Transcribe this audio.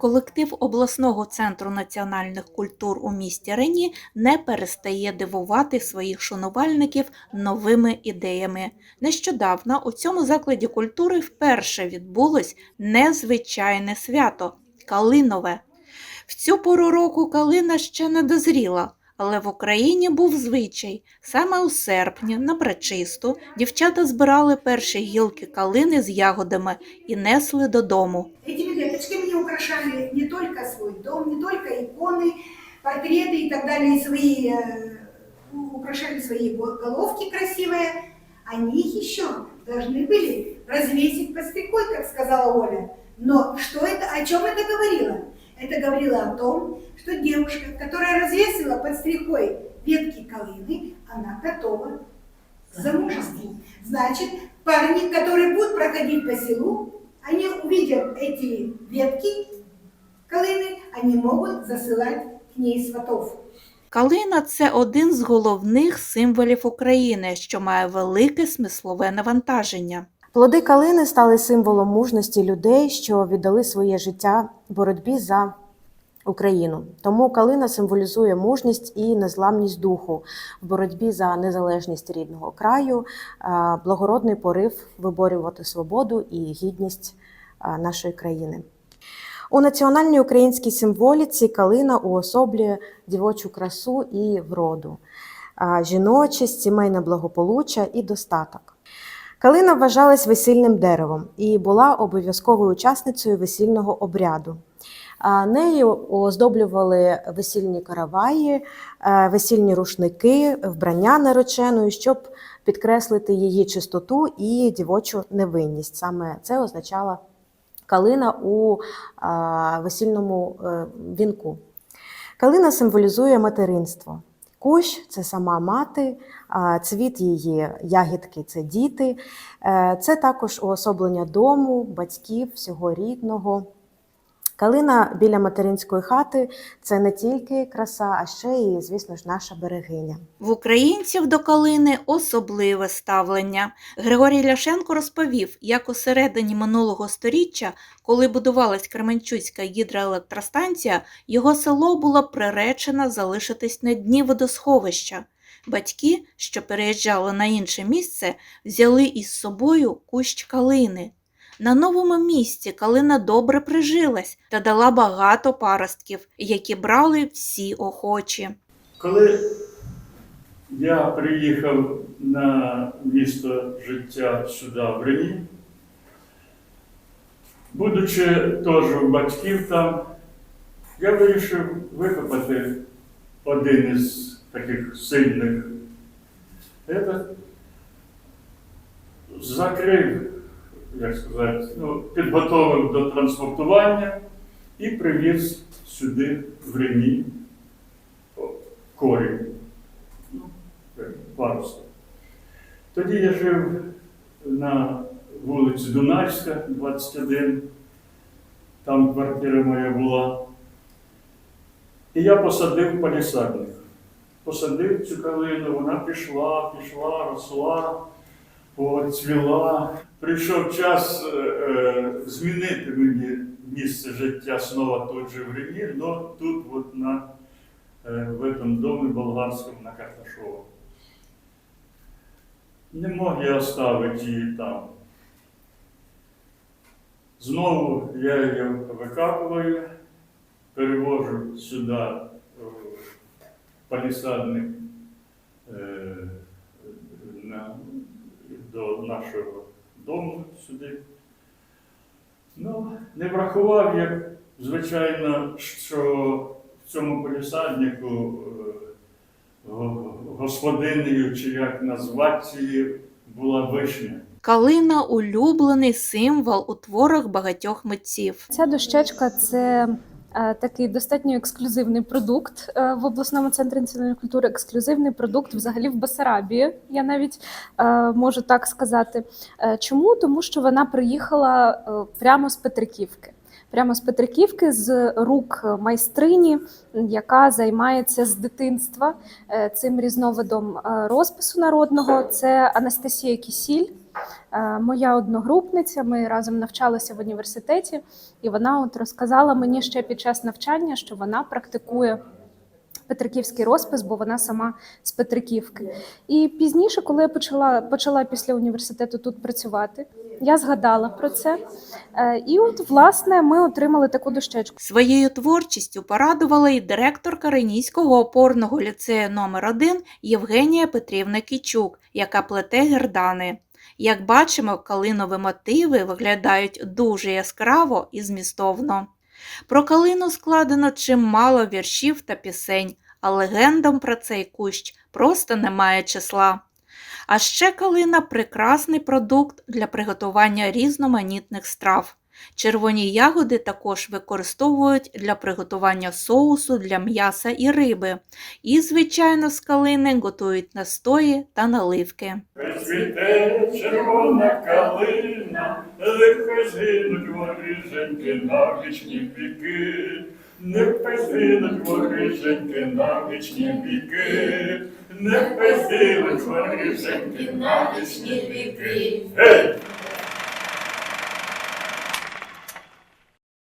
Колектив обласного центру національних культур у місті Рені не перестає дивувати своїх шанувальників новими ідеями. Нещодавно у цьому закладі культури вперше відбулось незвичайне свято Калинове. В цю пору року калина ще не дозріла, але в Україні був звичай. Саме у серпні, на пречисту, дівчата збирали перші гілки калини з ягодами і несли додому. Украшали не только свой дом, не только иконы, портреты и так далее, свои, э, украшали свои го- головки красивые. Они их еще должны были развесить под стрекой, как сказала Оля. Но что это, о чем это говорило? Это говорило о том, что девушка, которая развесила под стрекой ветки калины, она готова к замужеству. Значит, парни, которые будут проходить по селу, они увидят эти ветки калины, они могут засылать к ней сватов. Калина це один з головних символів України, що має велике смислове навантаження. Плоди калини стали символом мужності людей, що віддали своє життя боротьбі за Україну. Тому калина символізує мужність і незламність духу в боротьбі за незалежність рідного краю, благородний порив виборювати свободу і гідність нашої країни. У національній українській символіці калина уособлює дівочу красу і вроду, жіночість, сімейне благополуччя і достаток. Калина вважалась весільним деревом і була обов'язковою учасницею весільного обряду. Нею оздоблювали весільні караваї, е, весільні рушники, вбрання нареченої, щоб підкреслити її чистоту і дівочу невинність. Саме це означала калина у весільному е, вінку. Калина символізує материнство. Кущ це сама мати, цвіт її ягідки це діти. Е, Це також уособлення дому, батьків, всього рідного. Калина біля материнської хати це не тільки краса, а ще і, звісно ж, наша берегиня. В українців до калини особливе ставлення. Григорій Ляшенко розповів, як у середині минулого сторіччя, коли будувалась Кременчуцька гідроелектростанція, його село було приречено залишитись на дні водосховища. Батьки, що переїжджали на інше місце, взяли із собою кущ калини. На новому місці калина добре прижилась та дала багато паростків, які брали всі охочі. Коли я приїхав на місто життя сюди, в Рені, будучи теж у батьків там, я вирішив викопати один із таких сильних. Этот закрив, як сказати, ну, підготовив до транспортування і привіз сюди в Рені корінь. Ну, паруса. Тоді я жив на вулиці Дунайська, 21. Там квартира моя була. І я посадив палісадник. Посадив цю калину, вона пішла, пішла, росла, цвіла. Прийшов час е, е, змінити мені місце життя знову тут же в Рені, але тут от на э, в этом доме болгарском на Карташово. Не мог я оставити її там. Знову я її викапую, перевожу сюди в палісадник е, на, до нашого дому сюди. Ну, не врахував я, звичайно, що в цьому полісаднику е, господинею, чи як назвати її, була вишня. Калина улюблений символ у творах багатьох митців. Ця дощечка це такий достатньо ексклюзивний продукт е, в обласному центрі національної культури. Ексклюзивний продукт взагалі в Басарабії. Я навіть е, можу так сказати. Е, Чому? Тому що вона приїхала е, прямо з Петриківки. Прямо з Петриківки з рук майстрині, яка займається з дитинства е, цим різновидом е, розпису народного. Це Анастасія Кісіль. Е, Моя одногрупниця, ми разом навчалися в університеті, і вона от розказала мені ще під час навчання, що вона практикує Петриківський розпис, бо вона сама з Петриківки. І пізніше, коли я почала, почала після університету тут працювати, я згадала про це. Е, І от, власне, ми отримали таку дощечку. Своєю творчістю порадувала і директорка Ренійського опорного ліцею номер 1 Євгенія Петрівна Кічук, яка плете гердани. Як бачимо, калинові мотиви виглядають дуже яскраво і змістовно. Про калину складено чимало віршів та пісень, а легендам про цей кущ просто немає числа. А ще калина прекрасний продукт для приготування різноманітних страв. Червоні ягоди також використовують для приготування соусу для м'яса і риби. І, звичайно, з калини готують настої та наливки. Цвіте червона калина, лихо згинуть воріженьки на вічні віки. Не згинуть воріженьки на вічні віки не пизди, вишеньки, на вічні віки.